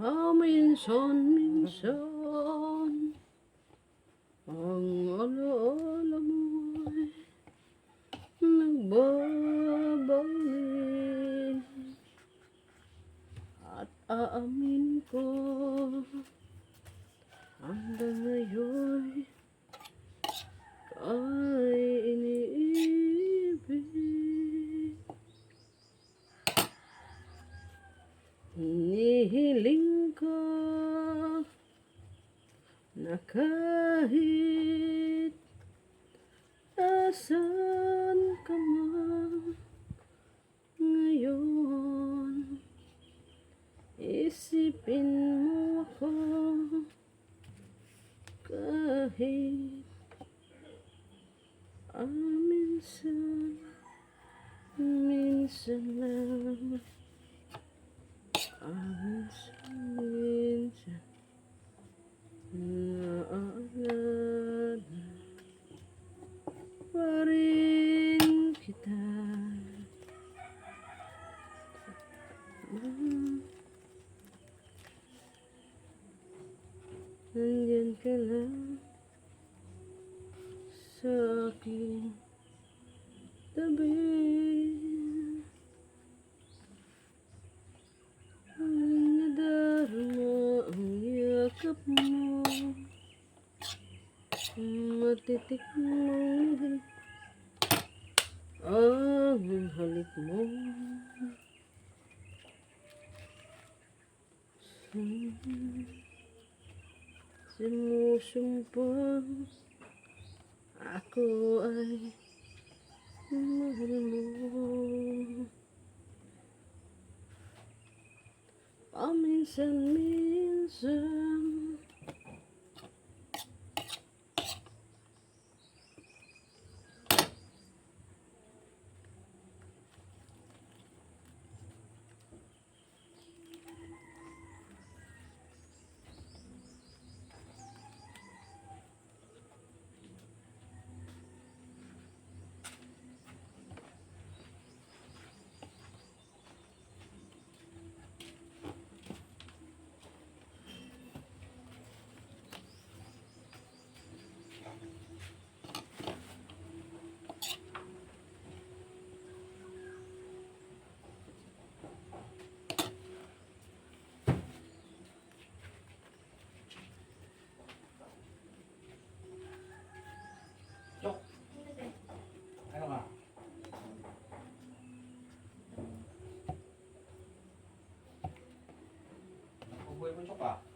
Paminsan-minsan Ang alaala mo'y Nagbabalik At aamin ko Hanggang ngayon Kay iniibig. Hinihiling ko na kahit asan ka man ngayon isipin mo ako kahit aminsan minsan pa rin kita. Nandyan ka lang sa aking tabi. Ang nadarama ang yakap mo Matitik mong Ang halik mo Sumusumpang Ako ay Mahal mo. Paminsan-minsan Ubuhay mo, Chok, ah.